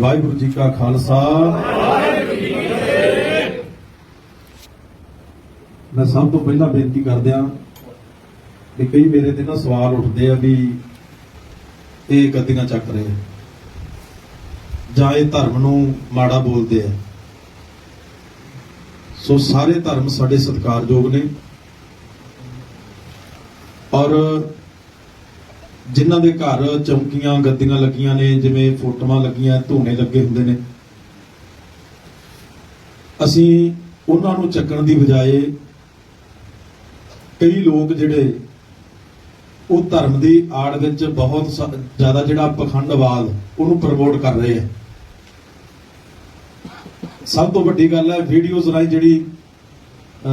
ਵਾਹਿਗੁਰੂ ਜੀ ਕਾ ਖਾਲਸਾ। ਮੈਂ ਸਭ ਤੋਂ ਪਹਿਲਾਂ ਬੇਨਤੀ ਕਰਦਿਆਂ ਕਿ ਕਈ ਮੇਰੇ ਤੇ ਨਾ ਸਵਾਲ ਉੱਠਦੇ ਆ ਵੀ ਇਹ ਗੱਦੀਆਂ ਚੱਕ ਰਹੇ ਜਾਂ ਇਹ ਧਰਮ ਨੂੰ ਮਾੜਾ ਬੋਲਦੇ ਆ। ਸੋ ਸਾਰੇ ਧਰਮ ਸਾਡੇ ਸਤਿਕਾਰਯੋਗ ਨੇ। ਔਰ ਜਿਨ੍ਹਾਂ ਦੇ ਘਰ ਚੌਂਕੀਆਂ, ਗੱਦੀਆਂ ਲੱਗੀਆਂ ਨੇ, ਜਿਵੇਂ ਫੋਟੋਆਂ ਲੱਗੀਆਂ, ਧੋਣੇ ਲੱਗੇ ਹੁੰਦੇ ਨੇ। ਅਸੀਂ ਉਹਨਾਂ ਨੂੰ ਚੱਕਣ ਦੀ ਬਜਾਏ ਕਈ ਲੋਕ ਜਿਹੜੇ ਉਹ ਧਰਮ ਦੀ ਆੜ ਵਿੱਚ ਬਹੁਤ ਸ- ਜ਼ਿਆਦਾ ਜਿਹੜਾ ਪਖੰਡਵਾਦ ਉਹਨੂੰ ਪ੍ਰਮੋਟ ਕਰ ਰਹੇ ਆ। ਸਭ ਤੋਂ ਵੱਡੀ ਗੱਲ ਹੈ ਵੀਡੀਓਜ਼ ਰਾਹੀਂ ਜਿਹੜੀ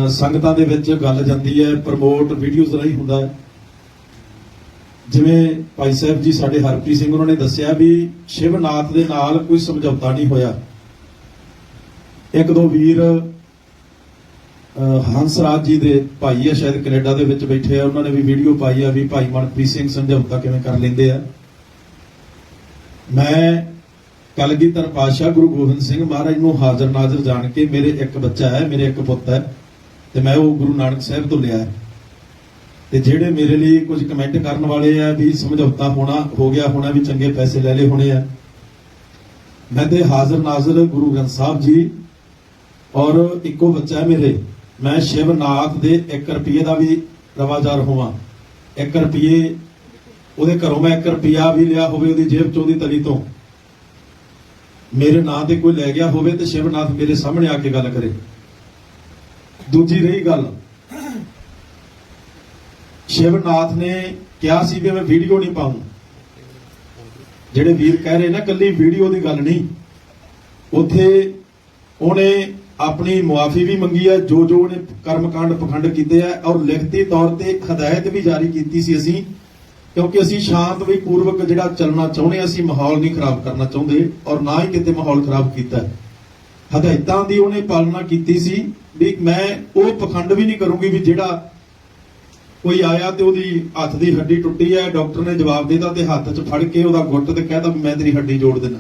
ਸੰਗਤਾਂ ਦੇ ਵਿੱਚ ਗੱਲ ਜਾਂਦੀ ਹੈ ਪ੍ਰਮੋਟ ਵੀਡੀਓਜ਼ ਰਾਹੀਂ ਹੁੰਦਾ ਹੈ। ਜਿਵੇਂ ਭਾਈ ਸਾਹਿਬ ਜੀ ਸਾਡੇ ਹਰਪ੍ਰੀਤ ਸਿੰਘ ਉਹਨਾਂ ਨੇ ਦੱਸਿਆ ਵੀ ਸ਼ਿਵਨਾਥ ਦੇ ਨਾਲ ਕੋਈ ਸਮਝੌਤਾ ਨਹੀਂ ਹੋਇਆ। ਇੱਕ ਦੋ ਵੀਰ ਅਹ, ਹੰਸਰਾਜ ਜੀ ਦੇ ਭਾਈ ਆ ਸ਼ਾਇਦ ਕੈਨੇਡਾ ਦੇ ਵਿੱਚ ਬੈਠੇ ਆ। ਉਹਨਾਂ ਨੇ ਵੀ ਵੀਡੀਓ ਪਾਈ ਆ ਵੀ ਭਾਈ ਮਨਪ੍ਰੀਤ ਸਿੰਘ ਸਮਝੌਤਾ ਕਿਵੇਂ ਕਰ ਲੈਂਦੇ ਆ। ਮੈਂ ਕਲਗੀਧਰ ਪਾਤਸ਼ਾਹ ਗੁਰੂ ਗੋਬਿੰਦ ਸਿੰਘ ਮਹਾਰਾਜ ਨੂੰ ਹਾਜ਼ਰ ਨਾਜ਼ਰ ਜਾਣ ਕੇ ਮੇਰੇ ਇੱਕ ਬੱਚਾ ਹੈ ਮੇਰੇ ਇੱਕ ਪੁੱਤ ਹੈ ਤੇ ਮੈਂ ਉਹ ਗੁਰੂ ਨਾਨਕ ਸਾਹਿਬ ਤੋਂ ਲਿਆ ਹੈ। ਤੇ ਜਿਹੜੇ ਮੇਰੇ ਲਈ ਕੁਝ ਕਮੈਂਟ ਕਰਨ ਵਾਲੇ ਆ ਵੀ ਸਮਝੌਤਾ ਹੋਣਾ, ਹੋ ਗਿਆ ਹੋਣਾ ਵੀ ਚੰਗੇ ਪੈਸੇ ਲੈ ਲਏ ਹੋਣੇ ਆ। ਮੈਂ ਤੇ ਹਾਜ਼ਰ ਨਾਜ਼ਰ ਗੁਰੂ ਗ੍ਰੰਥ ਸਾਹਿਬ ਜੀ ਔਰ ਇੱਕੋ ਬੱਚਾ ਮੇਰੇ। ਮੈਂ ਸ਼ਿਵਨਾਥ ਦੇ 1 ਰੁਪਏ ਦਾ ਵੀ ਰਵਾਜਾਰ ਹੋਵਾਂ। 1 ਰੁਪਏ ਉਹਦੇ ਘਰੋਂ ਮੈਂ 1 ਰੁਪਿਆ ਵੀ ਲਿਆ ਹੋਵੇ ਉਹਦੀ ਜੇਬ ਚੋਂ ਉਹਦੀ ਤਲੀ ਤੋਂ। ਮੇਰੇ ਨਾਂ ਤੇ ਕੋਈ ਲੈ ਗਿਆ ਹੋਵੇ ਤੇ ਸ਼ਿਵਨਾਥ ਮੇਰੇ ਸਾਹਮਣੇ ਆ ਕੇ ਗੱਲ ਕਰੇ। ਦੂਜੀ ਰਹੀ ਗੱਲ ਸ਼ਿਵਨਾਥ ਨੇ ਕਿਹਾ ਸੀ ਵੀ ਮੈਂ ਵੀਡੀਓ ਨਹੀਂ ਪਾਉਂ ਜਿਹੜੇ ਵੀਰ ਕਹਿ ਰਹੇ ਨਾ ਕੱਲੀ ਵੀਡੀਓ ਦੀ ਗੱਲ ਨਹੀਂ। ਉਥੇ ਉਹਨੇ ਆਪਣੀ ਮੁਆਫੀ ਵੀ ਮੰਗੀ ਹੈ ਜੋ ਜੋ ਉਹਨੇ ਕਰਮਕਾਂਡ ਪਖੰਡ ਕੀਤੇ ਆ ਔਰ ਲਿਖਤੀ ਤੌਰ ਤੇ ਹਦਾਇਤ ਵੀ ਜਾਰੀ ਕੀਤੀ ਸੀ ਅਸੀਂ ਕਿਉਂਕਿ ਅਸੀਂ ਸ਼ਾਂਤਮਈ ਪੂਰਵਕ ਜਿਹੜਾ ਚੱਲਣਾ ਚਾਹੁੰਦੇ ਹਾਂ, ਅਸੀਂ ਮਾਹੌਲ ਨਹੀਂ ਖਰਾਬ ਕਰਨਾ ਚਾਹੁੰਦੇ ਔਰ ਨਾ ਹੀ ਕਿਤੇ ਮਾਹੌਲ ਖਰਾਬ ਕੀਤਾ। ਹਦਾਇਤਾਂ ਦੀ ਉਹਨੇ ਪਾਲਣਾ ਕੀਤੀ ਸੀ ਵੀ ਮੈਂ ਉਹ ਪਖੰਡ ਵੀ ਨਹੀਂ ਕਰੂੰਗੀ ਵੀ ਜਿਹੜਾ ਕੋਈ ਆਇਆ ਤੇ ਉਹਦੀ ਹੱਥ ਦੀ ਹੱਡੀ ਟੁੱਟੀ ਹੈ, ਡਾਕਟਰ ਨੇ ਜਵਾਬ ਦਿੱਤਾ ਤੇ ਹੱਥ 'ਚ ਫੜ ਕੇ ਉਹਦਾ ਗੁੱਟ ਤੇ ਕਹਿਤਾ ਵੀ ਮੈਂ ਤੇਰੀ ਹੱਡੀ ਜੋੜ ਦੇਣਾ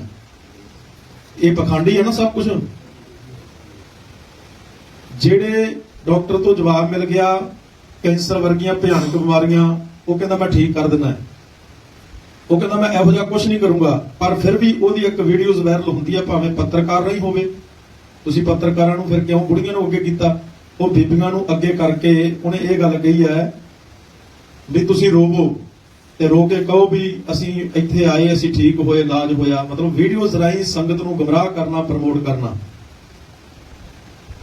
ਇਹ ਪਖੰਡ ਹੈ ਨਾ ਸਭ ਕੁਝ ਜਿਹੜੇ ਡਾਕਟਰ ਤੋਂ ਜਵਾਬ ਮਿਲ ਗਿਆ, ਕੈਂਸਰ ਵਰਗੀਆਂ ਭਿਆਨਕ ਬਿਮਾਰੀਆਂ, ਉਹ ਕਹਿੰਦਾ ਮੈਂ ਠੀਕ ਕਰ ਦਿੰਦਾ ਉਹ ਕਹਿੰਦਾ ਮੈਂ ਇਹੋ ਜਿਹਾ ਕੁਝ ਨਹੀਂ ਕਰੂੰਗਾ, ਪਰ ਫਿਰ ਵੀ ਉਹਦੀ ਇੱਕ ਵੀਡੀਓਜ਼ ਵਾਇਰਲ ਹੁੰਦੀ ਹੈ, ਭਾਵੇਂ ਪੱਤਰਕਾਰ ਨਹੀਂ ਹੋਵੇ। ਤੁਸੀਂ ਪੱਤਰਕਾਰਾਂ ਨੂੰ ਫਿਰ ਕਿਉਂ ਬੁੜੀਆਂ ਨੂੰ ਅੱਗੇ ਕੀਤਾ? ਉਹ ਬੀਬੀਆਂ ਨੂੰ ਅੱਗੇ ਕਰਕੇ ਉਹਨੇ ਇਹ ਗੱਲ ਕਹੀ ਹੈ ਵੀ ਤੁਸੀਂ ਰੋਵੋ ਤੇ ਰੋ ਕੇ ਕਹੋ ਵੀ ਅਸੀਂ ਇੱਥੇ ਆਏ, ਅਸੀਂ ਠੀਕ ਹੋਏ, ਇਲਾਜ ਹੋਇਆ। ਮਤਲਬ ਵੀਡੀਓਜ਼ ਰਾਹੀਂ ਸੰਗਤ ਨੂੰ ਗਮਰਾਹ ਕਰਨਾ ਪ੍ਰਮੋਟ ਕਰਨਾ।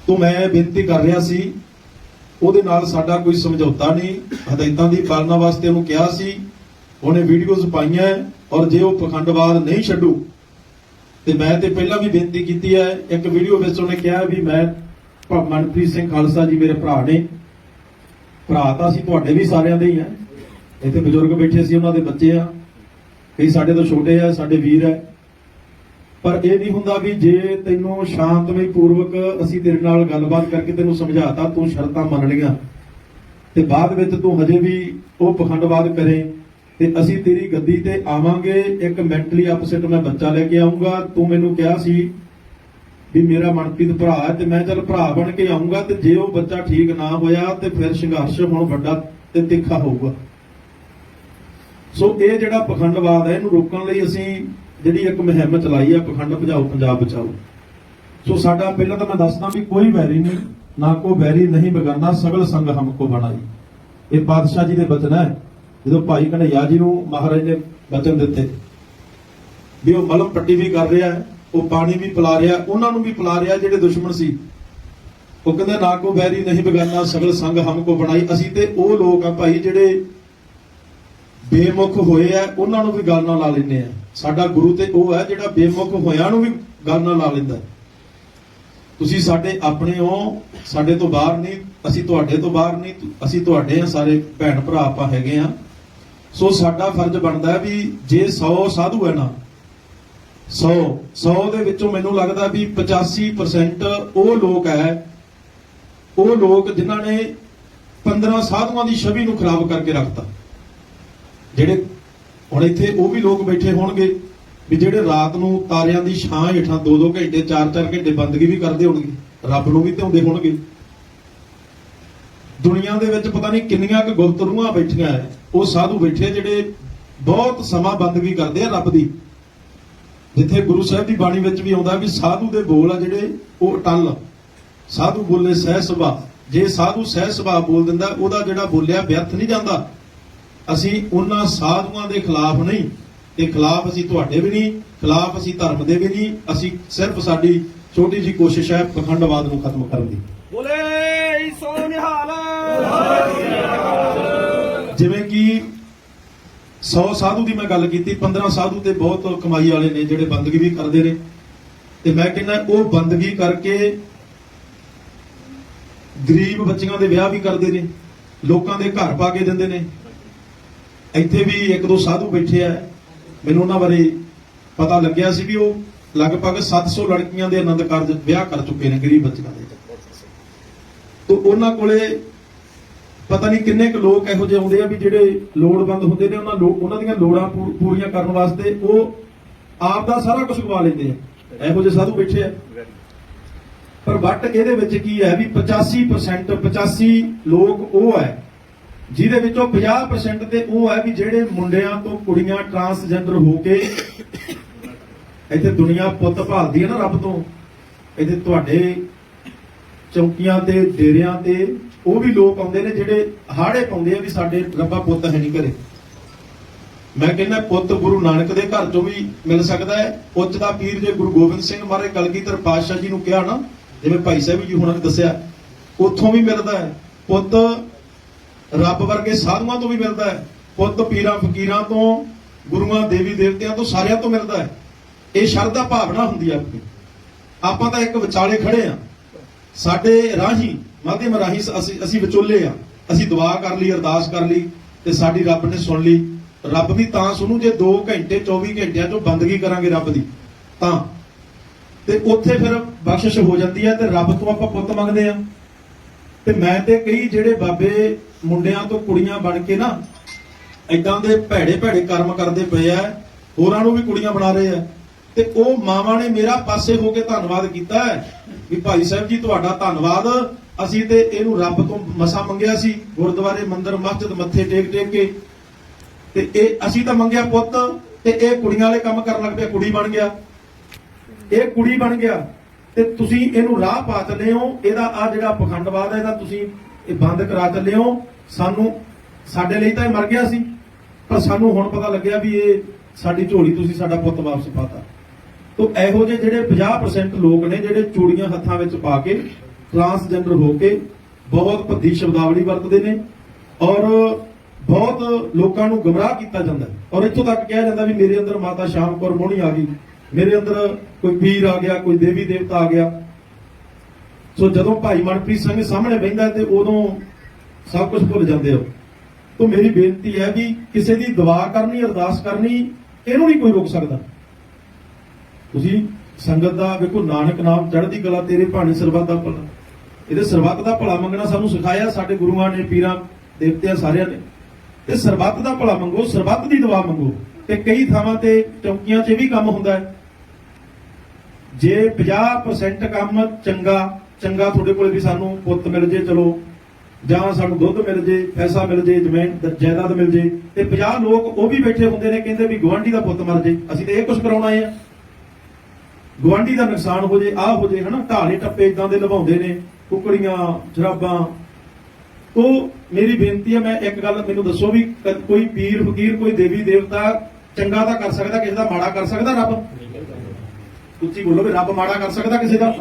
ਤੋਂ ਮੈਂ ਬੇਨਤੀ ਕਰ ਰਿਹਾ ਸੀ, ਉਹਦੇ ਨਾਲ ਸਾਡਾ ਕੋਈ ਸਮਝੌਤਾ ਨਹੀਂ। ਹਦਾਇਤਾਂ ਦੀ ਪਾਲਣਾ ਵਾਸਤੇ ਉਹਨੂੰ ਕਿਹਾ ਸੀ। ਉਹਨੇ ਵੀਡੀਓਜ਼ ਪਾਈਆਂ ਔਰ ਜੇ ਉਹ ਪਖੰਡਵਾਦ ਨਹੀਂ ਛੱਡੂ, ਤੇ ਮੈਂ ਤੇ ਪਹਿਲਾਂ ਵੀ ਬੇਨਤੀ ਕੀਤੀ ਹੈ, ਇੱਕ ਵੀਡੀਓ ਵਿੱਚ ਉਹਨੇ ਕਿਹਾ ਵੀ ਮੈਂ ਮਨਪ੍ਰੀਤ ਸਿੰਘ ਖਾਲਸਾ ਜੀ ਮੇਰੇ ਭਰਾ ਨੇ। ਭਰਾ ਤਾਂ ਅਸੀਂ ਤੁਹਾਡੇ ਵੀ ਸਾਰਿਆਂ ਦੇ ਹੀ ਆ। ਇੱਥੇ ਬਜ਼ੁਰਗ ਬੈਠੇ ਸੀ, ਉਹਨਾਂ ਦੇ ਬੱਚੇ ਆ। ਕਈ ਸਾਡੇ ਤੋਂ ਛੋਟੇ ਆ, ਸਾਡੇ ਵੀਰ ਆ। ਪਰ ਇਹ ਨਹੀਂ ਹੁੰਦਾ ਵੀ ਜੇ ਤੈਨੂੰ ਸ਼ਾਂਤਮਈ ਪੂਰਵਕ ਅਸੀਂ ਤੇਰੇ ਨਾਲ ਗੱਲਬਾਤ ਕਰਕੇ ਤੈਨੂੰ ਸਮਝਾਤਾ, ਤੂੰ ਸ਼ਰਤਾਂ ਮੰਨ ਲਈਆਂ। ਤੇ ਬਾਅਦ ਵਿੱਚ ਤੂੰ ਹਜੇ ਵੀ ਉਹ ਪਖੰਡਵਾਦ ਕਰੇ। ਤੇ ਅਸੀਂ ਤੇਰੀ ਗੱਦੀ ਤੇ ਆਵਾਂਗੇ। ਇੱਕ ਮੈਂਟਲੀ ਅਪਸੈਟ ਮੈਂ ਬੱਚਾ ਲੈ ਕੇ ਆਉਂਗਾ। ਤੂੰ ਮੈਨੂੰ ਕਿਹਾ ਸੀ ਵੀ ਮੇਰਾ ਮਨਪ੍ਰੀਤ ਭਰਾ ਹੈ ਤੇ ਮੈਂ ਚੱਲ ਭਰਾ ਬਣ ਕੇ ਆਉਂਗਾ ਤੇ ਜੇ ਉਹ ਬੱਚਾ ਠੀਕ ਨਾ ਹੋਇਆ ਤੇ ਫਿਰ ਸੰਘਰਸ਼ ਹੁਣ ਵੱਡਾ ਤੇ ਤਿੱਖਾ ਹੋਊਗਾ। ਸੋ ਇਹ ਜਿਹੜਾ ਪਖੰਡਵਾਦ ਹੈ, ਇਹਨੂੰ ਰੋਕਣ ਲਈ ਅਸੀਂ ਜਿਹੜੀ ਇੱਕ ਮੁਹਿੰਮ ਚਲਾਈ ਹੈ ਪਖੰਡ ਭਜਾਓ, ਪੰਜਾਬ ਬਚਾਓ। ਸੋ ਸਾਡਾ ਪਹਿਲਾਂ ਤਾਂ ਮੈਂ ਦੱਸਦਾ ਵੀ ਕੋਈ ਵੈਰੀ ਨਹੀਂ, ਨਾ ਕੋ ਵੈਰੀ ਨਹੀਂ ਬਗਾਨਾ, ਸਗਲ ਸੰਗ ਹਮਕੋ ਬਣਾਈ। ਇਹ ਪਾਤਸ਼ਾਹ ਜੀ ਦੇ ਬਚਨ ਹੈ, ਜਦੋਂ ਭਾਈ ਕਨਈਆ ਜੀ ਨੂੰ ਮਹਾਰਾਜ ਨੇ ਬਚਨ ਦਿੱਤੇ, ਵੀ ਉਹ ਮਲਮ ਪੱਟੀ ਵੀ ਕਰ ਰਿਹਾ ਹੈ ਉਹ ਪਾਣੀ ਵੀ ਪਿਲਾ ਰਿਹਾ, ਉਹਨਾਂ ਨੂੰ ਵੀ ਪਿਲਾ ਰਿਹਾ ਜਿਹੜੇ ਦੁਸ਼ਮਣ ਸੀ। ਉਹ ਕਹਿੰਦੇ, ਨਾ ਕੋ ਬੈਰੀ ਨਹੀਂ ਬਗਾਨਾ, ਸਗਲ ਸੰਗ ਹਮਕੋ ਬਣਾਈ। ਅਸੀਂ ਤੇ ਉਹ ਲੋਕ ਆ ਭਾਈ ਜਿਹੜੇ ਬੇਮੁਖ ਹੋਏ ਆ, ਉਹਨਾਂ ਨੂੰ ਵੀ ਗੱਲ ਨਾਲ ਲਾ ਲੈਂਦੇ ਆ। ਸਾਡਾ ਗੁਰੂ ਤੇ ਉਹ ਹੈ ਜਿਹੜਾ ਬੇਮੁਖ ਹੋਇਆਂ ਨੂੰ ਵੀ ਗੱਲ ਨਾਲ ਲਾ ਲੈਂਦਾ। ਤੁਸੀਂ ਸਾਡੇ ਆਪਣੇ ਹੋ, ਸਾਡੇ ਤੋਂ ਬਾਹਰ ਨਹੀਂ, ਅਸੀਂ ਤੁਹਾਡੇ ਤੋਂ ਬਾਹਰ ਨਹੀਂ, ਅਸੀਂ ਤੁਹਾਡੇ ਆ ਸਾਰੇ ਭੈਣ ਭਰਾ ਆਪਾਂ ਹੈਗੇ ਆ। ਸੋ ਸਾਡਾ ਫਰਜ਼ ਬਣਦਾ ਵੀ ਜੇ 100 ਸਾਧੂ ਹੈ ਨਾ 100 100 ਦੇ ਵਿੱਚੋਂ ਮੈਨੂੰ ਲੱਗਦਾ ਵੀ 85% ਉਹ ਲੋਕ ਹੈ, ਉਹ ਲੋਕ ਜਿਨ੍ਹਾਂ ਨੇ 15 ਸਾਧੂਆਂ ਦੀ ਛਵੀ ਨੂੰ ਖਰਾਬ ਕਰਕੇ ਰੱਖਤਾ। ਜਿਹੜੇ ਹੁਣ ਇੱਥੇ ਉਹ ਵੀ ਲੋਕ ਬੈਠੇ ਹੋਣਗੇ ਵੀ ਜਿਹੜੇ ਰਾਤ ਨੂੰ ਤਾਰਿਆਂ ਦੀ ਛਾਂ ਹੇਠਾਂ 2-2 ਘੰਟੇ 4-4 ਘੰਟੇ ਬੰਦਗੀ ਵੀ ਕਰਦੇ ਹੋਣਗੇ, ਰੱਬ ਨੂੰ ਵੀ ਧਿਆਉਂਦੇ ਹੋਣਗੇ। ਦੁਨੀਆ ਦੇ ਵਿੱਚ ਪਤਾ ਨਹੀਂ ਕਿੰਨੀਆਂ ਕੁ ਗੁਪਤ ਰੂਹਾਂ ਬੈਠੀਆਂ ਐ ਉਹ ਸਾਧੂ ਬੈਠੇ ਜਿਹੜੇ ਬਹੁਤ ਸਮਾਂ ਬੰਦਗੀ ਕਰਦੇ ਆ ਰੱਬ ਦੀ। ਜਿੱਥੇ ਗੁਰੂ ਸਾਹਿਬ ਦੀ ਬਾਣੀ ਵਿੱਚ ਵੀ ਆਉਂਦਾ ਵੀ ਸਾਧੂ ਦੇ ਬੋਲ ਆ ਜਿਹੜੇ, ਉਹ ਅਟਲ ਸਾਧੂ ਬੋਲੇ ਸਹਿ ਸੁਭਾ ਜੇ ਸਾਧੂ ਸਹਿ ਸੁਭਾ ਬੋਲ ਦਿੰਦਾ, ਉਹਦਾ ਜਿਹੜਾ ਬੋਲਿਆ ਵਿਅਰਥ ਨਹੀਂ ਜਾਂਦਾ। ਅਸੀਂ ਉਹਨਾਂ ਸਾਧੂਆਂ ਦੇ ਖਿਲਾਫ ਨਹੀਂ। ਤੇ ਖਿਲਾਫ ਅਸੀਂ ਤੁਹਾਡੇ ਵੀ ਨਹੀਂ, ਖਿਲਾਫ ਅਸੀਂ ਧਰਮ ਦੇ ਵੀ ਨਹੀਂ। ਅਸੀਂ ਸਿਰਫ ਸਾਡੀ ਛੋਟੀ ਜੀ ਕੋਸ਼ਿਸ਼ ਹੈ ਪਖੰਡਵਾਦ ਨੂੰ ਖਤਮ ਕਰਨ ਦੀ। ਬੋਲੇ 100 ਸਾਧੂ ਦੀ ਮੈਂ ਗੱਲ ਕੀਤੀ 15 ਸਾਧੂ ਤੇ ਬਹੁਤ ਕਮਾਈ ਵਾਲੇ ਨੇ ਜਿਹੜੇ ਬੰਦਗੀ ਵੀ ਕਰਦੇ ਨੇ। ਤੇ ਮੈਂ ਕਹਿੰਦਾ ਉਹ ਬੰਦਗੀ ਕਰਕੇ ਗਰੀਬ ਬੱਚੀਆਂ ਦੇ ਵਿਆਹ ਵੀ ਕਰਦੇ ਨੇ, ਲੋਕਾਂ ਦੇ ਘਰ ਪਾ ਕੇ ਦਿੰਦੇ ਨੇ। ਇੱਥੇ ਵੀ ਇੱਕ ਦੋ ਸਾਧੂ ਬੈਠੇ ਆ, ਮੈਨੂੰ ਉਹਨਾਂ ਬਾਰੇ ਪਤਾ ਲੱਗਿਆ ਸੀ ਵੀ ਉਹ ਲਗਭਗ 700 ਲੜਕੀਆਂ ਦੇ ਆਨੰਦ ਕਾਰਜ ਵਿਆਹ ਕਰ ਚੁੱਕੇ ਨੇ ਗਰੀਬ ਬੱਚੀਆਂ ਦੇ। ਤੋ ਉਹਨਾਂ ਕੋਲੇ ਪਤਾ ਨਹੀਂ ਕਿੰਨੇ ਕੁ ਲੋਕ ਇਹੋ ਜਿਹੇ ਆਉਂਦੇ ਆ ਵੀ ਜਿਹੜੇ ਲੋੜਵੰਦ ਹੁੰਦੇ ਨੇ, ਉਹਨਾਂ ਲੋਕ ਉਹਨਾਂ ਦੀਆਂ ਲੋੜਾਂ ਪੂਰੀਆਂ ਕਰਨ ਵਾਸਤੇ ਉਹ ਆਪ ਦਾ ਸਾਰਾ ਕੁਝ ਗਵਾ ਲੈਂਦੇ ਆ। ਇਹੋ ਜਿਹੇ ਸਾਧੂ ਬੈਠੇ ਆ। ਪਰ ਵੱਟ ਇਹਦੇ ਵਿੱਚ ਕੀ ਹੈ ਵੀ 85% 85 ਲੋਕ ਉਹ ਹੈ, ਜਿਹਦੇ ਵਿੱਚੋਂ 50% ਤੇ ਉਹ ਹੈ ਵੀ ਜਿਹੜੇ ਮੁੰਡਿਆਂ ਤੋਂ ਕੁੜੀਆਂ ਟਰਾਂਸਜੈਂਡਰ ਹੋ ਕੇ ਇੱਥੇ ਦੁਨੀਆ ਪੁੱਤ ਭਾਲਦੀ ਹੈ ਨਾ ਰੱਬ ਤੋਂ। ਇੱਥੇ ਤੁਹਾਡੇ ਚੌਕੀਆਂ ਤੇ, ਡੇਰਿਆਂ ਤੇ ਉਹ ਵੀ ਲੋਕ ਆਉਂਦੇ ਨੇ ਜਿਹੜੇ ਹਾੜੇ ਪਾਉਂਦੇ ਆ ਵੀ ਸਾਡੇ ਰੱਬਾ ਪੁੱਤ ਹੈ ਨਹੀਂ ਘਰੇ। ਮੈਂ ਕਹਿੰਦਾ ਪੁੱਤ ਗੁਰੂ ਨਾਨਕ ਦੇ ਘਰ ਚੋਂ ਵੀ ਮਿਲ ਸਕਦਾ ਹੈ। ਪੁੱਤ ਦਾ ਪੀਰ ਜੇ ਗੁਰੂ ਗੋਬਿੰਦ ਸਿੰਘ ਮਹਾਰਾਜ ਕਲਗੀਧਰ ਪਾਤਸ਼ਾਹ ਜੀ ਨੂੰ ਕਿਹਾ ਨਾ, ਜਿਵੇਂ ਭਾਈ ਸਾਹਿਬ ਜੀ ਹੁਣਾਂ ਨੇ ਦੱਸਿਆ, ਉੱਥੋਂ ਵੀ ਮਿਲਦਾ ਹੈ। ਪੁੱਤ ਰੱਬ ਵਰਗੇ ਸਾਧੂਆਂ ਤੋਂ ਵੀ ਮਿਲਦਾ ਹੈ। ਪੁੱਤ ਪੀਰਾਂ ਫਕੀਰਾਂ ਤੋਂ, ਗੁਰੂਆਂ, ਦੇਵੀ ਦੇਵਤਿਆਂ ਤੋਂ, ਸਾਰਿਆਂ ਤੋਂ ਮਿਲਦਾ ਹੈ। ਇਹ ਸ਼ਰਧਾ ਭਾਵਨਾ ਹੁੰਦੀ ਹੈ ਆਪਣੀ। ਆਪਾਂ ਤਾਂ ਇੱਕ ਵਿਚਾਲੇ ਖੜੇ ਆ ਸਾਡੇ ਰਾਹੀ ਮਾਧਿਅਮ ਰਾਹੀਂ ਅਸੀਂ ਅਸੀਂ ਵਿਚੋਲੇ ਆ। ਅਸੀਂ ਦੁਆ ਕਰ ਲਈ, ਅਰਦਾਸ ਕਰ ਲਈ ਤੇ ਸਾਡੀ ਰੱਬ ਨੇ ਸੁਣ ਲਈ। ਰੱਬ ਵੀ ਤਾਂ ਸੁਣੂ ਜੇ 2 ਘੰਟੇ 24 ਘੰਟਿਆਂ ਚੋਂ ਬੰਦਗੀ ਕਰਾਂਗੇ ਰੱਬ ਦੀ। ਤਾਂ। ਤੇ ਉੱਥੇ ਫਿਰ ਬਖਸ਼ਿਸ਼ ਹੋ ਜਾਂਦੀ ਹੈ ਤੇ ਰੱਬ ਤੋਂ ਆਪਾਂ ਪੁੱਤ ਮੰਗਦੇ ਆ। ਤੇ ਮੈਂ ਤੇ ਕਈ ਜਿਹੜੇ ਬਾਬੇ ਮੁੰਡਿਆਂ ਤੋਂ ਕੁੜੀਆਂ ਬਣ ਕੇ ਨਾ ਇਦਾਂ ਦੇ ਭੈੜੇ ਭੈੜੇ ਕਰਮ ਕਰਦੇ ਪਏ ਆ, ਹੋਰਾਂ ਨੂੰ ਵੀ ਕੁੜੀਆਂ ਬਣਾ ਰਹੇ ਆ। ਤੇ ਉਹ ਮਾਵਾਂ ਨੇ ਮੇਰਾ ਪਾਸੇ ਹੋ ਕੇ ਧੰਨਵਾਦ ਕੀਤਾ ਹੈ ਵੀ ਭਾਈ ਸਾਹਿਬ ਜੀ, ਤੁਹਾਡਾ ਧੰਨਵਾਦ ਅਸੀਂ ਤੇ ਇਹਨੂੰ ਰੱਬ ਤੋਂ ਮਸਾ ਮੰਗਿਆ ਸੀ, ਗੁਰਦੁਆਰੇ, ਮੰਦਿਰ, ਮਸਜਿਦ ਮੱਥੇ ਟੇਕ ਟੇਕ ਕੇ। ਤੇ ਇਹ ਅਸੀਂ ਤਾਂ ਮੰਗਿਆ ਪੁੱਤ, ਤੇ ਇਹ ਕੁੜੀਆਂ ਵਾਲੇ ਕੰਮ ਕਰਨ ਲੱਗ ਪਿਆ ਕੁੜੀ ਬਣ ਗਿਆ। ਇਹ ਕੁੜੀ ਬਣ ਗਿਆ, ਤੇ ਤੁਸੀਂ ਇਹਨੂੰ ਰਾਹ ਪਾ ਚੱਲੇ ਹੋ, ਇਹਦਾ ਆ ਜਿਹੜਾ ਪਖੰਡਵਾਦ ਹੈ, ਇਹਦਾ ਤੁਸੀਂ ਇਹ ਬੰਦ ਕਰਾ ਚੱਲੇ ਹੋ। ਸਾਨੂੰ, ਸਾਡੇ ਲਈ ਤਾਂ ਇਹ ਮਰ ਗਿਆ ਸੀ, ਪਰ ਸਾਨੂੰ ਹੁਣ ਪਤਾ ਲੱਗਿਆ ਵੀ ਇਹ ਸਾਡੀ ਝੋਲੀ ਤੁਸੀਂ ਸਾਡਾ ਪੁੱਤ ਵਾਪਸ ਪਾਤਾ। ਤੋ ਇਹੋ ਜਿਹੇ ਜਿਹੜੇ 50% ਲੋਕ ਨੇ, ਜਿਹੜੇ ਚੂੜੀਆਂ ਹੱਥਾਂ ਵਿੱਚ ਪਾ ਕੇ ਟਰਾਂਸਜੈਂਡਰ ਹੋ ਕੇ ਬਹੁਤ ਭੱਦੀ ਸ਼ਬਦਾਵਲੀ ਵਰਤਦੇ ਨੇ ਔਰ ਬਹੁਤ ਲੋਕਾਂ ਨੂੰ ਗਮਰਾਹ ਕੀਤਾ ਜਾਂਦਾ ਔਰ ਇੱਥੋਂ ਤੱਕ ਕਿਹਾ ਜਾਂਦਾ ਵੀ ਮੇਰੇ ਅੰਦਰ ਮਾਤਾ ਸ਼ਾਮ ਕੌਰ ਮੋਹਣੀ ਆ ਗਈ। ਮੇਰੇ ਅੰਦਰ ਕੋਈ ਪੀਰ ਆ ਗਿਆ, ਕੋਈ ਦੇਵੀ ਦੇਵਤਾ ਆ ਗਿਆ। ਸੋ ਜਦੋਂ ਭਾਈ ਮਨਪ੍ਰੀਤ ਸਿੰਘ ਸਾਹਮਣੇ ਬਹਿੰਦਾ ਤੇ ਉਦੋਂ ਸਭ ਕੁਝ ਭੁੱਲ ਜਾਂਦੇ ਹੋ। ਤੋ ਮੇਰੀ ਬੇਨਤੀ ਹੈ ਵੀ ਕਿਸੇ ਦੀ ਦੁਆ ਕਰਨੀ, ਅਰਦਾਸ ਕਰਨੀ, ਇਹਨੂੰ ਨਹੀਂ ਕੋਈ ਰੋਕ ਸਕਦਾ। ਤੁਸੀਂ ਸੰਗਤ ਦਾ ਵੇਖੋ, ਨਾਨਕ ਨਾਮ ਚੜ੍ਹਦੀ ਕਲਾ ਤੇਰੇ ਭਾਣੇ ਸਰਬੱਤ ਦਾ ਭਲਾ। ਇਹਦੇ ਸਰਬੱਤ ਦਾ ਭਲਾ ਮੰਗਣਾ ਸਾਨੂੰ ਸਿਖਾਇਆ ਸਾਡੇ ਗੁਰੂਆਂ ਨੇ, ਪੀਰਾਂ, ਦੇਵਤਿਆਂ ਸਾਰਿਆਂ ਨੇ। ਤੇ ਸਰਬੱਤ ਦਾ ਭਲਾ ਮੰਗੋ, ਸਰਬੱਤ ਦੀ ਦੁਆ ਮੰਗੋ। ਤੇ ਕਈ ਥਾਵਾਂ ਤੇ ਚੌਕੀਆਂ 'ਚ ਇਹ ਵੀ ਕੰਮ ਹੁੰਦਾ ਹੈ। ਜੇ 50% ਕੰਮ ਚੰਗਾ ਚੰਗਾ ਤੁਹਾਡੇ ਕੋਲ ਵੀ ਸਾਨੂੰ ਪੁੱਤ ਮਿਲ ਜੇ, ਚਲੋ। ਜਾਂ ਸਾਨੂੰ ਦੁੱਧ ਮਿਲ ਜੇ, ਪੈਸਾ ਮਿਲ ਜੇ ਜ਼ਮੀਨ ਜਾਇਦਾਦ ਮਿਲ ਜੇ। ਤੇ 50 ਲੋਕ ਉਹ ਵੀ ਬੈਠੇ ਹੁੰਦੇ ਨੇ, ਕਹਿੰਦੇ ਵੀ ਗਵਾਂਢੀ ਦਾ ਪੁੱਤ ਮਰ ਜੇ। ਅਸੀਂ ਤੇ ਇਹ ਕੁਝ ਕਰਾਉਣਾ ਹੈ। ਗਵਾਂਢੀ ਦਾ ਨੁਕਸਾਨ ਹੋ ਜੇ, ਆਹ ਹੋ ਜੇ, ਹਨਾ? ਢਾਲੇ ਟੱਪੇ ਇਦਾਂ ਦੇ ਲਵਾਉਂਦੇ ਨੇ। ਕੁਕੜੀਆਂ ਜਰਾਬਾਂ। ਤੋ ਮੇਰੀ ਬੇਨਤੀ ਹੈ ਮੈਂ ਇੱਕ ਗੱਲ ਮੈਨੂੰ ਦੱਸੋ ਵੀ ਕੋਈ ਪੀਰ ਫਕੀਰ ਕੋਈ ਦੇਵੀ ਦੇਵਤਾ ਚੰਗਾ ਤਾਂ ਕਰ ਸਕਦਾ ਕਿਸੇ ਦਾ ਮਾੜਾ ਕਰ ਸਕਦਾ ਰੱਬ? ਉੱਚੀ ਬੋਲੋ ਵੀ ਰੱਬ ਮਾੜਾ ਕਰ ਸਕਦਾ ਕਿਸੇ ਦਾ?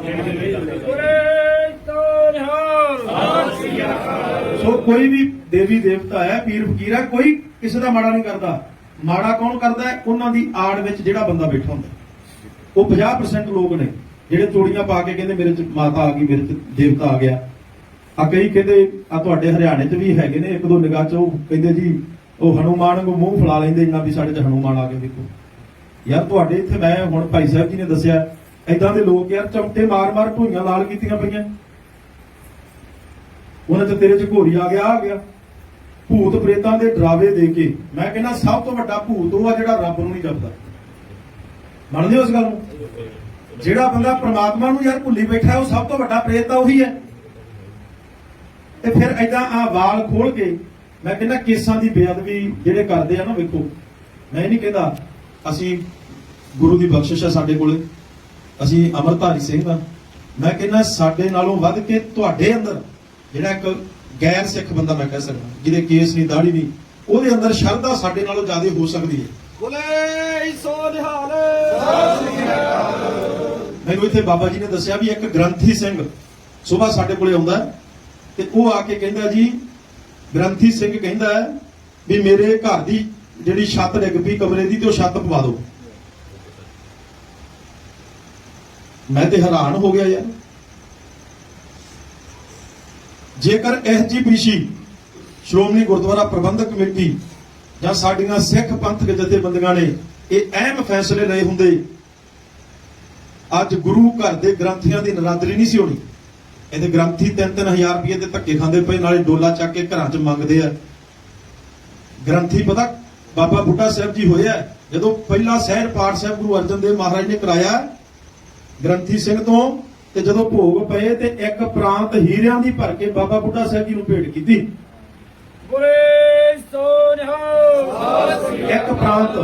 ਸੋ ਕੋਈ ਵੀ ਦੇਵੀ ਦੇਵਤਾ ਹੈ ਪੀਰ ਫਕੀਰ ਹੈ ਕੋਈ ਕਿਸੇ ਦਾ ਮਾੜਾ ਨਹੀਂ ਕਰਦਾ। ਮਾੜਾ ਕੌਣ ਕਰਦਾ ਹੈ? ਉਹਨਾਂ ਦੀ ਆੜ ਵਿੱਚ ਜਿਹੜਾ ਬੰਦਾ ਬੈਠਾ ਹੁੰਦਾ। ਉਹ 50% ਲੋਕ ਨੇ। ਜਿਹੜੇ ਚੂੜੀਆਂ ਪਾ ਕੇ ਕਹਿੰਦੇ ਮੇਰੇ ਚ ਮਾਤਾ ਆ ਗਈ, ਮੇਰੇ ਚ ਦੇਵਤਾ ਆ ਗਿਆ। ਆ ਕਈ ਕਹਿੰਦੇ ਆ ਤੁਹਾਡੇ ਹਰਿਆਣੇ 'ਚ ਵੀ ਹੈਗੇ ਨੇ, ਇੱਕ ਦੋ ਨਿਗਾਹ 'ਚ ਉਹ ਕਹਿੰਦੇ ਜੀ, ਉਹ ਹਨੂਮਾਨ ਨੂੰ ਮੂੰਹ ਫੁਲਾ ਲੈਂਦੇ ਜਿੰਨਾ ਵੀ ਸਾਡੇ 'ਚ ਹਨੂਮਾਨ ਆ ਕੇ ਦੇਖੋ। ਯਾਰ ਤੁਹਾਡੇ ਇੱਥੇ ਮੈਂ ਹੁਣ ਭਾਈ ਸਾਹਿਬ ਜੀ ਨੇ ਦੱਸਿਆ ਐਦਾਂ ਦੇ ਲੋਕ ਯਾਰ ਚਮਟੇ ਮਾਰ-ਮਾਰ ਢੂਈਆਂ ਲਾਲ ਕੀਤੀਆਂ ਪਈਆਂ। ਉਹਨਾਂ 'ਚ ਤੇਰੇ 'ਚ ਘੋੜੀ ਆ ਗਿਆ ਆ ਗਿਆ। ਭੂਤ ਪ੍ਰੇਤਾਂ ਦੇ ਡਰਾਵੇ ਦੇ ਕੇ, ਮੈਂ ਕਹਿੰਦਾ ਸਭ ਤੋਂ ਵੱਡਾ ਭੂਤ ਉਹ ਆ ਜਿਹੜਾ ਰੱਬ ਨੂੰ ਨਹੀਂ ਜਪਦਾ। ਮੰਨਦੇ ਹੋ ਇਸ ਗੱਲ ਨੂੰ? ਜਿਹੜਾ ਬੰਦਾ ਪ੍ਰਮਾਤਮਾ ਨੂੰ ਯਾਰ ਭੁੱਲੀ ਬੈਠਾ ਉਹ ਸਭ ਤੋਂ ਵੱਡਾ ਪ੍ਰੇਤ ਤਾਂ ਉਹੀ ਹੈ। ਤੇ ਫਿਰ ਐਦਾਂ ਆ ਵਾਲ ਖੋਲ ਕੇ ਮੈਂ ਕਹਿੰਦਾ ਕੇਸਾਂ ਦੀ ਬੇਅਦਬੀ ਜਿਹੜੇ ਕਰਦੇ ਆ ਨਾ ਵੇਖੋ। ਮੈਂ ਨਹੀਂ ਕਹਿੰਦਾ ਅਸੀਂ ਗੁਰੂ ਦੀ ਬਖਸ਼ਿਸ਼ ਹੈ ਸਾਡੇ ਕੋਲੇ। ਅਸੀਂ ਅਮਰਧਾਰੀ ਸਿੰਘ ਆ। ਮੈਂ ਕਹਿੰਦਾ ਸਾਡੇ ਨਾਲੋਂ ਵੱਧ ਕੇ ਤੁਹਾਡੇ ਅੰਦਰ ਜਿਹੜਾ ਇੱਕ ਗੈਰ ਸਿੱਖ ਬੰਦਾ ਮੈਂ ਕਹਿ ਸਕਦਾ ਜਿਹਦੇ ਕੇਸ ਨਹੀਂ ਦਾੜੀ ਨਹੀਂ ਉਹਦੇ ਅੰਦਰ ਸ਼ਰਧਾ ਸਾਡੇ ਨਾਲੋਂ ਜ਼ਿਆਦਾ ਹੋ ਸਕਦੀ ਹੈ। ਬੋਲੇ ਸੋ ਨਿਹਾਲ। ਮੈਨੂੰ ਇੱਥੇ ਬਾਬਾ ਜੀ ਨੇ ਦੱਸਿਆ ਵੀ ਇੱਕ ਗ੍ਰੰਥੀ ਸਿੰਘ ਸਵੇਰ ਸਾਡੇ ਕੋਲੇ ਆਉਂਦਾ ਤੇ ਉਹ ਆ ਕੇ ਕਹਿੰਦਾ ਜੀ, ਗ੍ਰੰਥੀ ਸਿੰਘ ਕਹਿੰਦਾ ਵੀ ਮੇਰੇ ਘਰ ਦੀ ਜਿਹੜੀ ਛੱਤ ਡਿੱਗ ਪਈ ਕਮਰੇ ਦੀ ਤੇ ਉਹ ਛੱਤ ਪਵਾ ਦਿਓ। ਮੈਂ ਤੇ ਹੈਰਾਨ ਹੋ ਗਿਆ ਯਾਰ। ਜੇਕਰ ਐਸਜੀਪੀਸੀ ਸ਼੍ਰੋਮਣੀ ਗੁਰਦੁਆਰਾ ਪ੍ਰਬੰਧਕ ਕਮੇਟੀ ਜਾਂ ਸਾਡੀਆਂ ਸਿੱਖ ਪੰਥਕ ਜਥੇਬੰਦੀਆਂ ਨੇ ਇਹ ਅਹਿਮ ਫੈਸਲੇ ਲਏ ਹੁੰਦੇ ਅੱਜ ਗੁਰੂ ਘਰ ਦੇ ਗ੍ਰੰਥੀਆਂ ਦੀ ਨਰਾਦਰੀ ਨਹੀਂ ਸੀ ਹੋਣੀ। ਇਹਦੇ ਗ੍ਰੰਥੀ 3-3000 ਰੁਪਏ ਦੇ ਧੱਕੇ ਖਾਂਦੇ ਪਏ ਨਾਲੇ ਡੋਲਾ ਚੱਕ ਕੇ ਘਰਾਂ 'ਚ ਮੰਗਦੇ ਆ। ਗ੍ਰੰਥੀ ਪਤਾ ਬਾਬਾ ਬੁੱਢਾ ਸਾਹਿਬ ਜੀ ਹੋਇਆ ਜਦੋਂ ਪਹਿਲਾ ਸਹਿਰ ਪਾਠ ਸਾਹਿਬ ਗੁਰੂ ਅਰਜਨ ਦੇਵ ਮਹਾਰਾਜ ਨੇ ਕਰਾਇਆ ਗ੍ਰੰਥੀ ਸਿੰਘ ਤੋਂ ਤੇ ਜਦੋਂ ਭੋਗ ਪਏ ਤੇ ਇੱਕ ਪ੍ਰਾਂਤ ਹੀਰਿਆਂ ਦੀ ਭਰ ਕੇ ਬਾਬਾ ਬੁੱਢਾ ਸਾਹਿਬ ਜੀ ਨੂੰ ਭੇਟ ਕੀਤੀ। ਬੋਲੇ ਸੋ ਨਿਹਾਲ ਇੱਕ ਪ੍ਰਾਂਤ।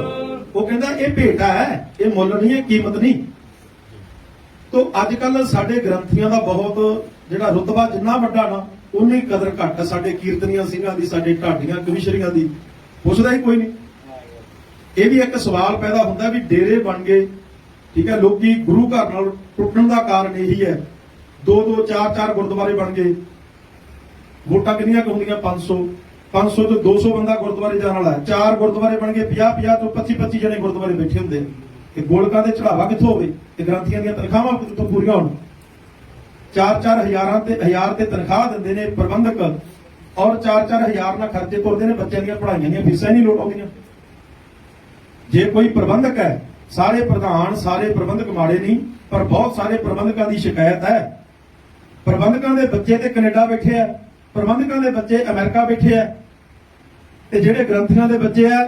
ਉਹ ਕਹਿੰਦਾ ਇਹ ਭੇਟਾ ਹੈ ਇਹ ਮੁੱਲ ਨਹੀਂ ਹੈ ਕੀਮਤ ਨਹੀਂ। ਤੋ ਅੱਜ ਕੱਲ ਸਾਡੇ ਗ੍ਰੰਥੀਆਂ ਦਾ ਬਹੁਤ ਜਿਹੜਾ ਰੁਤਬਾ ਜਿੰਨਾ ਵੱਡਾ ਨਾ, ਉਨੀ ਕਦਰ ਘੱਟ ਸਾਡੇ ਕੀਰਤਨੀਆਂ ਸਿੰਘਾਂ ਦੀ, ਸਾਡੇ ਢਾਡੀਆਂ ਕਮਿਸ਼ਰੀਆਂ ਦੀ। ਪੁੱਛਦਾ ਹੀ ਕੋਈ ਨਹੀਂ। ਇਹ ਵੀ ਇੱਕ ਸਵਾਲ ਪੈਦਾ ਹੁੰਦਾ ਵੀ ਡੇਰੇ ਬਣ ਗਏ, ਠੀਕ ਹੈ, ਲੋਕੀ ਗੁਰੂ ਘਰ ਨਾਲ ਟੁੱਟਣ ਦਾ ਕਾਰਨ ਇਹੀ ਹੈ। ਦੋ ਦੋ, ਚਾਰ ਚਾਰ ਗੁਰਦੁਆਰੇ ਬਣ ਗਏ। ਵੋਟਾਂ ਕਿੰਨੀਆਂ ਕੁ ਹੁੰਦੀਆਂ? 500 500 ਤੋਂ 200 ਬੰਦਾ ਗੁਰਦੁਆਰੇ ਜਾਣ ਵਾਲਾ ਹੈ। ਚਾਰ ਗੁਰਦੁਆਰੇ ਬਣ ਗਏ 50 50 ਤੋਂ 25 25 ਜਣੇ ਗੁਰਦੁਆਰੇ ਬੈਠੇ ਹੁੰਦੇ। ਨੇ ਕਿ ਗੋਲਕਾਂ ਦੇ ਚੜਾਵਾ ਕਿੱਥੋਂ ਹੋਵੇ ਤੇ ਗ੍ਰੰਥੀਆਂ ਦੀਆਂ ਤਨਖਾਹਾਂ ਕਿੱਥੋਂ ਪੂਰੀਆਂ ਹੋਣ? ਚਾਰ ਚਾਰ ਹਜ਼ਾਰਾਂ ਤੇ ਹਜ਼ਾਰ ਤੇ ਤਨਖਾਹ ਦਿੰਦੇ ਨੇ ਪ੍ਰਬੰਧਕ ਔਰ ਚਾਰ ਚਾਰ ਹਜ਼ਾਰ ਨਾਲ ਖਰਚੇ ਤੁਰਦੇ ਨੇ ਬੱਚਿਆਂ ਦੀਆਂ ਪੜ੍ਹਾਈਆਂ ਦੀਆਂ ਫੀਸਾਂ ਹੀ ਨਹੀਂ ਲੋਟ ਆਉਂਦੀਆਂ। ਜੇ ਕੋਈ ਪ੍ਰਬੰਧਕ ਹੈ, ਸਾਰੇ ਪ੍ਰਧਾਨ, ਸਾਰੇ ਪ੍ਰਬੰਧਕ ਮਾੜੇ ਨਹੀਂ, ਪਰ ਬਹੁਤ ਸਾਰੇ ਪ੍ਰਬੰਧਕਾਂ ਦੀ ਸ਼ਿਕਾਇਤ ਹੈ। ਪ੍ਰਬੰਧਕਾਂ ਦੇ ਬੱਚੇ ਤੇ ਕੈਨੇਡਾ ਬੈਠੇ ਆ, ਪ੍ਰਬੰਧਕਾਂ ਦੇ ਬੱਚੇ ਅਮਰੀਕਾ ਬੈਠੇ ਆ, ਤੇ ਜਿਹੜੇ ਗ੍ਰੰਥੀਆਂ ਦੇ ਬੱਚੇ ਆ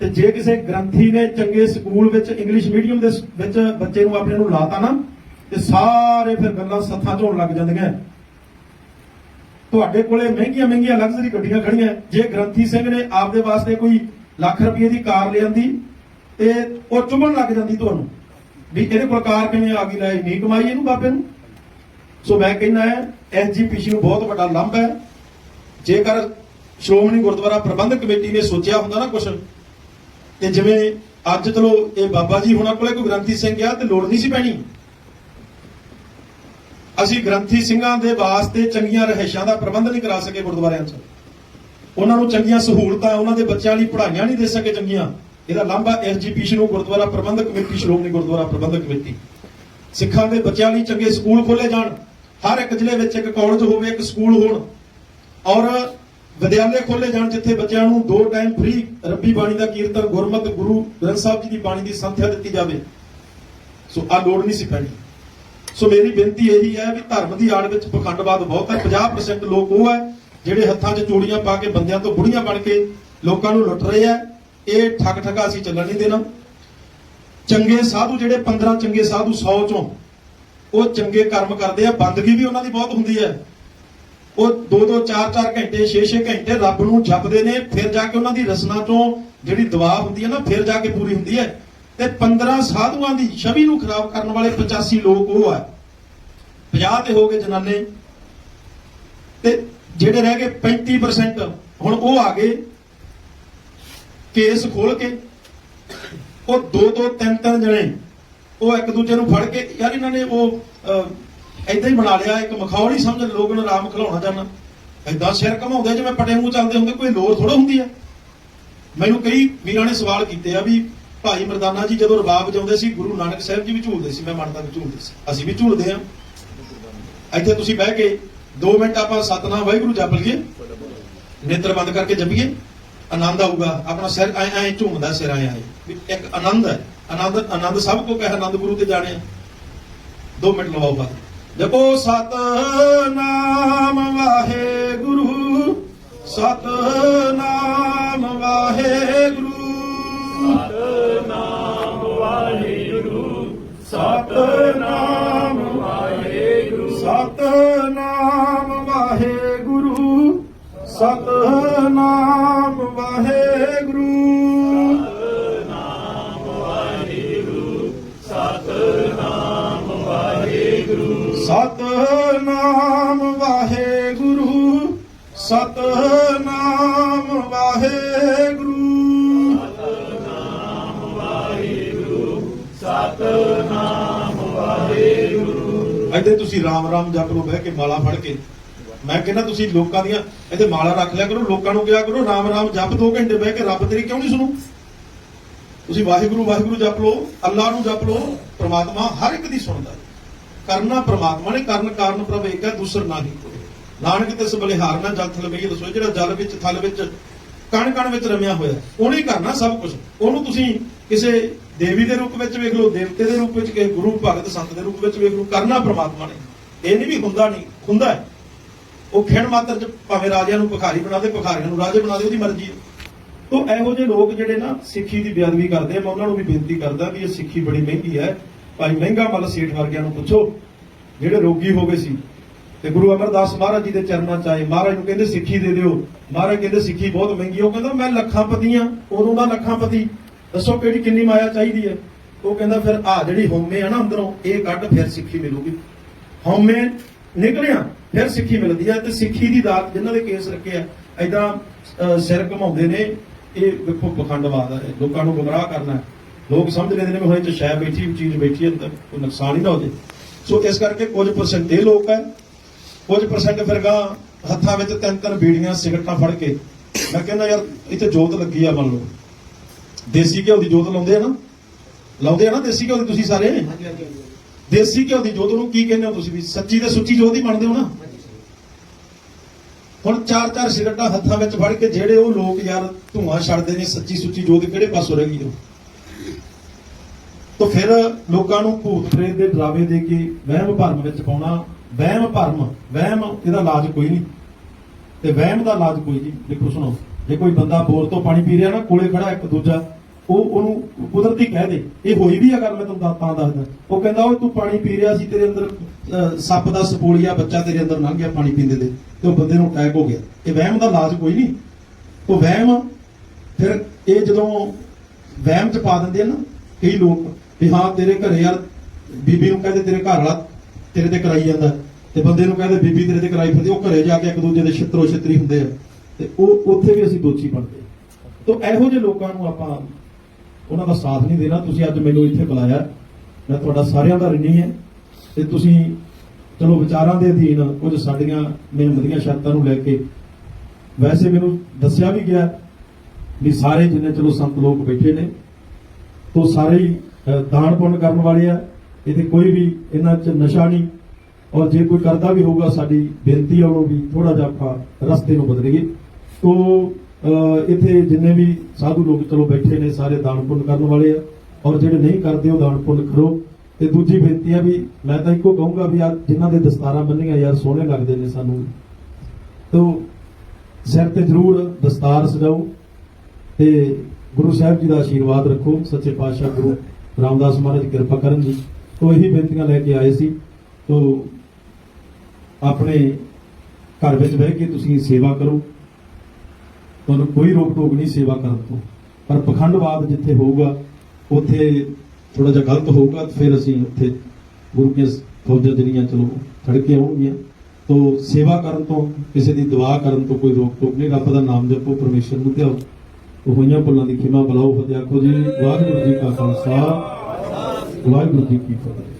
ਤੇ ਜੇ ਕਿਸੇ ਗ੍ਰੰਥੀ ਨੇ ਚੰਗੇ ਸਕੂਲ ਵਿੱਚ ਇੰਗਲਿਸ਼ ਮੀਡੀਅਮ ਦੇ ਵਿੱਚ ਬੱਚੇ ਨੂੰ ਆਪਣੇ ਨੂੰ ਲਾਤਾ ਨਾ, ਤੇ ਸਾਰੇ ਫਿਰ ਗੱਲਾਂ ਸੱਥਾਂ 'ਚ ਲੱਗ ਜਾਂਦੀਆਂ। ਤੁਹਾਡੇ ਕੋਲੇ ਮਹਿੰਗੀਆਂ ਮਹਿੰਗੀਆਂ ਲਗਜ਼ਰੀ ਗੱਡੀਆਂ ਖੜੀਆਂ। ਜੇ ਗ੍ਰੰਥੀ ਸਿੰਘ ਨੇ ਆਪਦੇ ਵਾਸਤੇ ਕੋਈ ਲੱਖ ਰੁਪਏ ਦੀ ਕਾਰ ਲਿਆਂਦੀ ਤੇ ਉਹ ਚੁੰਮਣ ਲੱਗ ਜਾਂਦੀ ਤੁਹਾਨੂੰ, ਵੀ ਇਹਦੇ ਕੋਲ ਕਾਰ ਕਿਵੇਂ ਆ ਗਈ, ਲੈ ਨਹੀਂ ਕਮਾਈ ਇਹਨੂੰ ਬਾਬੇ ਨੂੰ। ਸੋ ਮੈਂ ਕਹਿੰਦਾ ਹੈ ਐਸਜੀਪੀਸੀ ਨੂੰ ਬਹੁਤ ਵੱਡਾ ਲੰਬ ਹੈ। ਜੇਕਰ ਸ਼੍ਰੋਮਣੀ ਗੁਰਦੁਆਰਾ ਪ੍ਰਬੰਧਕ ਕਮੇਟੀ ਨੇ ਸੋਚਿਆ ਹੁੰਦਾ ਨਾ ਕੁਛ ਤੇ ਜਿਵੇਂ ਅੱਜ ਚਲੋ ਇਹ ਬਾਬਾ ਜੀ ਹੁਣਾਂ ਕੋਲੇ ਕੋਈ ਗ੍ਰੰਥੀ ਸਿੰਘ ਗਿਆ ਤੇ ਲੋੜ ਨਹੀਂ ਸੀ ਪੈਣੀ। ਅਸੀਂ ਗ੍ਰੰਥੀ ਸਿੰਘਾਂ ਦੇ ਵਾਸਤੇ ਚੰਗੀਆਂ ਰਹਿਸ਼ਾਂ ਦਾ ਪ੍ਰਬੰਧ ਨਹੀਂ ਕਰਾ ਸਕੇ ਗੁਰਦੁਆਰਿਆਂ 'ਚ। ਉਹਨਾਂ ਨੂੰ ਚੰਗੀਆਂ ਸਹੂਲਤਾਂ, ਉਹਨਾਂ ਦੇ ਬੱਚਿਆਂ ਲਈ ਪੜ੍ਹਾਈਆਂ ਨਹੀਂ ਦੇ ਸਕੇ ਚੰਗੀਆਂ। ਇਹਦਾ ਲਾਂਭਾ ਐਸਜੀਪੀਸੀ ਨੂੰ ਗੁਰਦੁਆਰਾ ਪ੍ਰਬੰਧਕ ਕਮੇਟੀ, ਸ਼੍ਰੋਮਣੀ ਗੁਰਦੁਆਰਾ ਪ੍ਰਬੰਧਕ ਕਮੇਟੀ। ਸਿੱਖਾਂ ਦੇ ਬੱਚਿਆਂ ਲਈ ਚੰਗੇ ਸਕੂਲ ਖੋਲੇ ਜਾਣ। ਹਰ ਇੱਕ ਜ਼ਿਲ੍ਹੇ ਵਿੱਚ ਇੱਕ ਕਾਲਜ ਹੋਵੇ, ਇੱਕ ਸਕੂਲ ਹੋਣ। ਔਰ ਵਿਦਿਆਲੇ ਖੋਲੇ ਜਾਣ ਜਿੱਥੇ ਬੱਚਿਆਂ ਨੂੰ ਦੋ ਟਾਈਮ ਫ੍ਰੀ ਰੱਬੀ ਬਾਣੀ ਦਾ ਕੀਰਤਨ, ਗੁਰਮਤਿ, ਗੁਰੂ ਗ੍ਰੰਥ ਸਾਹਿਬ ਜੀ ਦੀ ਬਾਣੀ ਦੀ ਸੰਥਿਆ ਦਿੱਤੀ ਜਾਵੇ। ਸੋ ਆ ਲੋੜ ਨਹੀਂ ਸੀ ਪੈਣੀ। ਸੋ ਮੇਰੀ ਬੇਨਤੀ ਇਹੀ ਹੈ ਵੀ ਧਰਮ ਦੀ ਆੜ ਵਿੱਚ ਪਖੰਡਵਾਦ ਬਹੁਤ ਹੈ। 50% ਲੋਕ ਉਹ ਹੈ ਜਿਹੜੇ ਹੱਥਾਂ 'ਚ ਚੂੜੀਆਂ ਪਾ ਕੇ ਬੰਦਿਆਂ ਤੋਂ ਬੁੜੀਆਂ ਬਣ ਕੇ ਲੋਕਾਂ ਨੂੰ ਲੁੱਟ ਰਹੇ ਆ ਇਹ ਠੱਗ ਠੱਗਾ ਅਸੀਂ ਚੱਲਣ ਨਹੀਂ ਦੇਣਾ। ਚੰਗੇ ਸਾਧੂ ਜਿਹੜੇ 15 ਚੰਗੇ ਸਾਧੂ 100 ਚੋਂ, ਉਹ ਚੰਗੇ ਕਰਮ ਕਰਦੇ ਆ। ਬੰਦਗੀ ਵੀ ਉਹਨਾਂ ਦੀ ਬਹੁਤ ਹੁੰਦੀ ਹੈ। ਉਹ 2-2 4-4 ਘੰਟੇ 6-6 ਘੰਟੇ ਰੱਬ ਨੂੰ ਜਪਦੇ ਨੇ, ਫਿਰ ਜਾ ਕੇ ਉਹਨਾਂ ਦੀ ਰਸਨਾ ਤੋਂ ਜਿਹੜੀ ਦਵਾ ਹੁੰਦੀ ਹੈ ਨਾ, ਫਿਰ ਜਾ ਕੇ ਪੂਰੀ ਹੁੰਦੀ ਹੈ। ਤੇ 15 ਸਾਧੂਆਂ ਦੀ ਛਵੀ ਨੂੰ ਖਰਾਬ ਕਰਨ ਵਾਲੇ 85 ਲੋਕ ਉਹ ਆ। 50 ਤੇ ਹੋ ਗਏ ਜਨਾਨੇ। ਤੇ ਜਿਹੜੇ ਰਹਿ ਗਏ 35% ਹੁਣ ਉਹ ਆ ਗਏ ਕੇਸ ਖੋਲ ਕੇ। ਉਹ ਦੋ ਦੋ ਤਿੰਨ ਤਿੰਨ ਜਣੇ, ਉਹ ਇੱਕ ਦੂਜੇ ਨੂੰ ਫੜ ਕੇ, ਯਾਰ ਇਹਨਾਂ ਨੇ ਉਹ ਐਦਾਂ ਹੀ ਬਣਾ ਲਿਆ, ਇੱਕ ਮਖੌਲ ਹੀ ਸਮਝ ਲੋਕ ਨੂੰ ਆਰਾਮ ਖਿਲਾਉਣਾ ਚਾਹਨਾ ਐਦਾਂ ਸਿਰ ਘਮਾਉਂਦੇ ਜਿਵੇਂ ਪਟੇ ਮੂੰਹ ਚੱਲਦੇ ਹੁੰਦੇ, ਕੋਈ ਲੋੜ ਥੋੜਾ ਹੁੰਦੀ ਹੈ ਮੈਨੂੰ ਕਈ ਵੀਰਾਂ ਨੇ ਸਵਾਲ ਕੀਤੇ ਆ ਵੀ ਭਾਈ ਮਰਦਾਨਾ ਜੀ ਜਦੋਂ ਰਬਾਬ ਵਜਾਉਂਦੇ ਸੀ, ਗੁਰੂ ਨਾਨਕ ਸਾਹਿਬ ਜੀ ਵੀ ਝੂਲਦੇ ਸੀ, ਮੈਂ ਮੰਨਦਾ ਵੀ ਝੂਲਦੇ ਸੀ। ਅਸੀਂ ਵੀ ਝੂਲਦੇ ਆ ਇੱਥੇ ਤੁਸੀਂ ਬਹਿ ਕੇ 2 ਮਿੰਟ ਆਪਾਂ ਸਤਨਾਮ ਵਾਹਿਗੁਰੂ ਜਪ ਲਈਏ। ਨੇਤਰ ਬੰਦ ਕਰਕੇ ਜਪੀਏ। ਆਨੰਦ ਆਊਗਾ। ਆਪਣਾ ਸਿਰ ਐ ਐ ਝੂਮਦਾ, ਸਿਰ ਐ ਐ। ਇੱਕ ਆਨੰਦ ਹੈ। ਆਨੰਦ ਆਨੰਦ ਸਭ ਕੋ ਕਹੇ, ਆਨੰਦ ਗੁਰੂ ਤੇ ਜਾਣਿਆ 2 ਮਿੰਟ ਲਵਾਓ ਬਾਤ ਜਪੋ ਸਤਨਾਮ ਵਾਹਿਗੁਰੂ ਸਤਨਾਮ ਵਾਹਿਗੁਰੂ। ਨਾਮ ਵਾਹਿਗੁਰੂ ਸਤਨਾਮ ਵਾਹਿਗੁਰੂ। ਸਤਨਾਮ ਵਾਹਿਗੁਰੂ ਸਤਨਾਮ ਸਤਨਾਮ ਵਾਹਿਗੁਰੂ ਸਤਨਾਮ ਵਾਹਿਗੁਰੂ। ਇੱਥੇ ਤੁਸੀਂ ਰਾਮ ਰਾਮ ਜਪ ਲਓ ਬਹਿ ਕੇ ਮਾਲਾ ਫੜ ਕੇ ਮੈਂ ਕਹਿੰਦਾ ਤੁਸੀਂ ਲੋਕਾਂ ਦੀਆਂ ਇੱਥੇ ਮਾਲਾ ਰੱਖ ਲਿਆ ਕਰੋ ਲੋਕਾਂ ਨੂੰ ਕਿਹਾ ਕਰੋ ਰਾਮ ਰਾਮ ਜਪ 2 ਘੰਟੇ ਬਹਿ ਕੇ ਰੱਬ ਤੇਰੀ ਕਿਉਂ ਨਹੀਂ ਸੁਣੂ? ਤੁਸੀਂ ਵਾਹਿਗੁਰੂ ਵਾਹਿਗੁਰੂ ਜਪ ਲਓ ਅੱਲਾਹ ਨੂੰ ਜਪ ਲਓ ਪ੍ਰਮਾਤਮਾ ਹਰ ਇੱਕ ਦੀ ਸੁਣਦਾ ਹੈ। ਕਰਨਾ ਪ੍ਰਮਾਤਮਾ ਨੇ, ਕਰਨ ਕਾਰਨ ਪ੍ਰਭ ਏਕ ਹੈ, ਦੂਸਰ ਨਾਹੀ। ਕੋਈ ਨਾਨਕ ਤਿਸ ਬਲਿਹਾਰ ਨਾ ਜਲ ਥਲ ਬਈ ਦੱਸੋ, ਜਿਹੜਾ ਜਲ ਵਿੱਚ, ਥਲ ਵਿੱਚ ਕਣ ਕਣ ਵਿੱਚ ਰਮਿਆ ਹੋਇਆ। ਉਹਨੇ ਕਰਨਾ ਸਭ ਕੁਝ ਉਹਨੂੰ ਤੁਸੀਂ ਕਿਸੇ ਦੇਵੀ ਦੇ ਰੂਪ ਵਿੱਚ ਵੇਖ ਲਓ, ਦੇਵਤੇ ਦੇ ਰੂਪ ਵਿੱਚ, ਕਿਸੇ ਗੁਰੂ, ਭਗਤ, ਸੰਤ ਦੇ ਰੂਪ ਵਿੱਚ ਵੇਖ ਲਓ, ਕਰਨਾ ਪ੍ਰਮਾਤਮਾ ਨੇ। ਇਹ ਨਹੀਂ ਵੀ ਹੁੰਦਾ ਨਹੀਂ, ਹੁੰਦਾ ਹੈ। ਉਹ ਖਿਣ ਮਾਤਰ ਚ ਭਾਵੇਂ ਰਾਜਿਆਂ ਨੂੰ ਭਿਖਾਰੀ ਬਣਾ ਦੇ, ਭਿਖਾਰੀਆਂ ਨੂੰ ਰਾਜੇ ਬਣਾ ਦੇ, ਉਹਦੀ ਮਰਜ਼ੀ ਹੈ। ਤੋ ਇਹੋ ਜਿਹੇ ਲੋਕ ਜਿਹੜੇ ਨਾ ਸਿੱਖੀ ਦੀ ਬੇਅਦਬੀ ਕਰਦੇ ਆ, ਮੈਂ ਉਹਨਾਂ ਨੂੰ ਵੀ ਬੇਨਤੀ ਕਰਦਾ ਵੀ ਇਹ ਸਿੱਖੀ ਬੜੀ ਮਹਿੰਗੀ ਹੈ। ਭਾਈ ਮਹਿੰਗਾ ਮੱਲ ਸੇਠ ਵਰਗਿਆਂ ਨੂੰ ਪੁੱਛੋ, ਜਿਹੜੇ ਰੋਗੀ ਹੋ ਗਏ ਸੀ। ਤੇ ਗੁਰੂ ਅਮਰਦਾਸ ਮਹਾਰਾਜ ਜੀ ਦੇ ਚਰਨਾਂ ਚ ਆਏ। ਮਹਾਰਾਜ ਨੂੰ ਕਹਿੰਦੇ, ਸਿੱਖੀ ਦੇ ਦਿਓ। ਮਹਾਰਾਜ ਕਹਿੰਦੇ, ਸਿੱਖੀ ਬਹੁਤ ਮਹਿੰਗੀ ਉਹ ਕਹਿੰਦਾ, ਮੈਂ ਲੱਖਾਂ ਪਤੀ ਆ ਉਦੋਂ ਦਾ ਲੱਖਾਂ ਪਤੀ। ਦੱਸੋ ਕਿਹੜੀ ਕਿੰਨੀ ਮਾਇਆ ਚਾਹੀਦੀ ਹੈ? ਉਹ ਕਹਿੰਦਾ, ਫਿਰ ਆ ਜਿਹੜੀ ਹਉਮੈ ਆ ਨਾ ਅੰਦਰੋਂ, ਇਹ ਕੱਢ, ਫਿਰ ਸਿੱਖੀ ਮਿਲੂਗੀ। ਹਉਮੈ ਨਿਕਲਿਆ, ਫਿਰ ਸਿੱਖੀ ਮਿਲਦੀ ਹੈ। ਤੇ ਸਿੱਖੀ ਦੀ ਦਾਤ ਜਿਨ੍ਹਾਂ ਦੇ ਕੇਸ ਰੱਖੇ ਆ ਐਦਾਂ ਸਿਰ ਘਮਾਉਂਦੇ ਨੇ। ਇਹ ਵੇਖੋ ਪਖੰਡਵਾਦ ਹੈ ਲੋਕਾਂ ਨੂੰ ਗੁੰਮਰਾਹ ਕਰਨਾ ਹੈ। ਲੋਕ ਸਮਝ ਲੈਂਦੇ ਨੇ ਵੀ ਹੋਏ ਤੇ ਸ਼ੈ ਬੈਠੀ ਚੀਜ਼ ਬੈਠੀ ਅੰਦਰ ਕੋਈ ਨੁਕਸਾਨ ਹੀ ਨਾ ਹੋ ਜਾਏ ਸੋ ਇਸ ਕਰਕੇ ਕੁਝ ਪਰਸੈਂਟ ਇਹ ਲੋਕ ਹੈ ਕੁਝ ਪਰਸੈਂਟ ਫਿਰ ਗਾਂ ਹੱਥਾਂ ਵਿੱਚ ਤਿੰਨ ਤਿੰਨ ਬੀੜੀਆਂ ਸਿਗਰਟਾਂ ਫੜ ਕੇ। ਮੈਂ ਕਹਿੰਦਾ ਯਾਰ ਇੱਥੇ ਜੋਤ ਲੱਗੀ ਆ ਮੰਨ ਲਓ। ਦੇਸੀ ਘਿਓ ਦੀ ਜੋਤ ਲਾਉਂਦੇ ਆ ਨਾ? ਲਾਉਂਦੇ ਆ ਨਾ ਦੇਸੀ ਘਿਓ ਦੀ ਤੁਸੀਂ ਸਾਰੇ? ਦੇਸੀ ਘਿਓ ਦੀ ਜੋਤ ਨੂੰ ਕੀ ਕਹਿੰਦੇ ਹੋ ਤੁਸੀਂ ਵੀ? ਸੱਚੀ ਤੇ ਸੁੱਚੀ ਜੋਤ ਹੀ ਮੰਨਦੇ ਹੋ ਨਾ? ਹੁਣ ਚਾਰ ਚਾਰ ਸਿਗਰਟਾਂ ਹੱਥਾਂ ਵਿੱਚ ਫੜ ਕੇ ਜਿਹੜੇ ਉਹ ਲੋਕ ਯਾਰ ਧੂਆਂ ਛੱਡਦੇ ਨੇ ਸੱਚੀ ਸੁੱਚੀ ਜੋਤ ਕਿਹੜੇ ਪਾਸੋਂ ਰਹਿ ਗਈ ਉਹ? ਤਾਂ ਫਿਰ ਲੋਕਾਂ ਨੂੰ ਭੂਤ ਪ੍ਰੇਤ ਦੇ ਡਰਾਵੇ ਦੇ ਕੇ ਵਹਿਮ ਭਰਮ ਵਿੱਚ ਪਾਉਣਾ, ਵਹਿਮ ਭਰਮ, ਵਹਿਮ ਇਹਦਾ ਇਲਾਜ ਕੋਈ ਨਹੀਂ। ਤੇ ਵਹਿਮ ਦਾ ਇਲਾਜ ਕੋਈ ਨਹੀਂ। ਦੇਖੋ ਸੁਣੋ, ਜੇ ਕੋਈ ਬੰਦਾ ਬੋਰ ਤੋਂ ਪਾਣੀ ਪੀ ਰਿਹਾ ਨਾ, ਕੋਲੇ ਖੜਾ ਇੱਕ ਦੂਜਾ, ਉਹ ਉਹਨੂੰ ਕੁਦਰਤੀ ਕਹਿ ਦੇ। ਇਹ ਹੋਈ ਵੀ ਆ ਗੱਲ, ਮੈਂ ਤੁਹਾਨੂੰ ਤਾਂ ਦੱਸਦਾ। ਉਹ ਕਹਿੰਦਾ, ਓਏ, ਤੂੰ ਪਾਣੀ ਪੀ ਰਿਹਾ ਸੀ, ਤੇਰੇ ਅੰਦਰ ਸੱਪ ਦਾ ਸਪੋਲੀਆ ਬੱਚਾ ਤੇਰੇ ਅੰਦਰ ਲੰਘ ਗਿਆ ਪਾਣੀ ਪੀਂਦੇ ਦੇ। ਤੇ ਉਹ ਬੰਦੇ ਨੂੰ ਅਟੈਕ ਹੋ ਗਿਆ। ਇਹ ਵਹਿਮ ਦਾ ਇਲਾਜ ਕੋਈ ਨਹੀਂ। ਉਹ ਵਹਿਮ, ਫਿਰ ਇਹ ਜਦੋਂ ਵਹਿਮ ਚ ਪਾ ਦਿੰਦੇ ਆ ਨਾ, ਕਈ ਲੋਕ ਵੀ ਹਾਂ, ਤੇਰੇ ਘਰੇ ਯਾਰ ਬੀਬੀ ਨੂੰ ਕਹਿੰਦੇ ਤੇਰੇ ਘਰ ਵਾਲਾ ਤੇਰੇ ਤੇ ਕਰਾਈ ਜਾਂਦਾ। ਤੇ ਬੰਦੇ ਨੂੰ ਕਹਿੰਦੇ ਬੀਬੀ ਤੇਰੇ ਤੇ ਕਰਾਈ ਫਿਰਦੀ, ਉਹ ਘਰੇ ਜਾ ਕੇ ਇੱਕ ਦੂਜੇ ਦੇ ਛਿੱਤਰੋ ਛਿੱਤਰੀ ਹੁੰਦੇ ਆ। ਤੇ ਉਹ ਉੱਥੇ ਵੀ ਅਸੀਂ ਦੋਸ਼ੀ ਬਣਦੇ ਤੋਂ ਇਹੋ ਜਿਹੇ ਲੋਕਾਂ ਨੂੰ ਆਪਾਂ ਉਹਨਾਂ ਦਾ ਸਾਥ ਨਹੀਂ ਦੇਣਾ। ਤੁਸੀਂ ਅੱਜ ਮੈਨੂੰ ਇੱਥੇ ਬੁਲਾਇਆ। ਮੈਂ ਤੁਹਾਡਾ ਸਾਰਿਆਂ ਦਾ ਰਿਣੀ ਹੈ। ਤੇ ਤੁਸੀਂ ਚਲੋ ਵਿਚਾਰਾਂ ਦੇ ਅਧੀਨ ਕੁਝ ਸਾਡੀਆਂ ਨਿਯਮ ਦੀਆਂ ਸ਼ਰਤਾਂ ਨੂੰ ਲੈ ਕੇ ਵੈਸੇ ਮੈਨੂੰ ਦੱਸਿਆ ਵੀ ਗਿਆ ਵੀ ਸਾਰੇ ਜਿੰਨੇ ਚਲੋ ਸੰਤ ਲੋਕ ਬੈਠੇ ਨੇ, ਤੋਂ ਸਾਰੇ ਹੀ ਦਾਨ ਪੁੰਨ ਕਰਨ ਵਾਲੇ ਆ। ਇਹਦੇ ਕੋਈ ਵੀ ਇਹਨਾਂ 'ਚ ਨਸ਼ਾ ਨਹੀਂ। ਔਰ ਜੇ ਕੋਈ ਕਰਦਾ ਵੀ ਹੋਊਗਾ, ਸਾਡੀ ਬੇਨਤੀ ਆ ਉਹਨੂੰ ਵੀ ਥੋੜਾ ਜਿਹਾ ਆਪਾਂ ਰਸਤੇ ਨੂੰ ਬਦਲੀਏ। ਤੋਂ ਇੱਥੇ ਜਿੰਨੇ ਵੀ ਸਾਧੂ ਲੋਕ ਚਲੋ ਬੈਠੇ ਨੇ, ਸਾਰੇ ਦਾਨ ਪੁੰਨ ਕਰਨ ਵਾਲੇ ਆ। ਔਰ ਜਿਹੜੇ ਨਹੀਂ ਕਰਦੇ, ਉਹ ਦਾਨ ਪੁੰਨ ਕਰੋ। ਤੇ ਦੂਜੀ ਬੇਨਤੀ ਆ ਵੀ ਮੈਂ ਤਾਂ ਇੱਕੋ ਕਹੂੰਗਾ ਵੀ ਯਾਰ ਜਿਨ੍ਹਾਂ ਦੇ ਦਸਤਾਰਾਂ ਬੰਨੀਆਂ ਯਾਰ, ਸੋਹਣੇ ਲੱਗਦੇ ਨੇ ਸਾਨੂੰ। ਤੋਂ, ਸਿਰ ਤੇ ਜ਼ਰੂਰ ਦਸਤਾਰ ਸਜਾਓ ਤੇ ਗੁਰੂ ਸਾਹਿਬ ਜੀ ਦਾ ਆਸ਼ੀਰਵਾਦ ਰੱਖੋ। ਸੱਚੇ ਪਾਤਸ਼ਾਹ ਗੁਰੂ ਰਾਮਦਾਸ ਮਹਾਰਾਜ ਕਿਰਪਾ ਕਰਨ ਜੀ। ਤੋਂ ਇਹੀ ਬੇਨਤੀਆਂ ਲੈ ਕੇ ਆਏ ਸੀ ਤੋਂ ਆਪਣੇ ਘਰ ਵਿੱਚ ਬਹਿ ਕੇ ਤੁਸੀਂ ਸੇਵਾ ਕਰੋ। ਤੁਹਾਨੂੰ ਕੋਈ ਰੋਕ ਟੋਕ ਨਹੀਂ ਸੇਵਾ ਕਰਨ ਤੋਂ। ਪਰ ਪਖੰਡਵਾਦ ਜਿੱਥੇ ਹੋਊਗਾ, ਉੱਥੇ ਥੋੜਾ ਜਿਹਾ ਗਲਤ ਹੋਊਗਾ ਫਿਰ ਅਸੀਂ ਉੱਥੇ ਗੁਰੂ ਕੇ ਫੌਜਾਂ ਜਿਹੜੀਆਂ ਚਲੋ ਖੜਕੇ ਆਉਣਗੀਆਂ। ਤੋਂ ਸੇਵਾ ਕਰਨ ਤੋਂ, ਕਿਸੇ ਦੀ ਦੁਆ ਕਰਨ ਤੋਂ ਕੋਈ ਰੋਕ ਟੋਕ ਨਹੀਂ। ਰੱਬ ਦਾ ਨਾਮ ਜਪੋ, ਪਰਮੇਸ਼ਰ ਨੂੰ ਧਿਆਓ। ਹੋਈਆਂ ਭੁੱਲਾਂ ਦੀ ਖਿਮਾ ਬਲਾਓ, ਫਤਿਹ ਆਖੋ ਜੀ। ਵਾਹਿਗੁਰੂ ਜੀ ਕਾ ਖਾਲਸਾ, ਵਾਹਿਗੁਰੂ ਜੀ ਕੀ ਫਤਿਹ।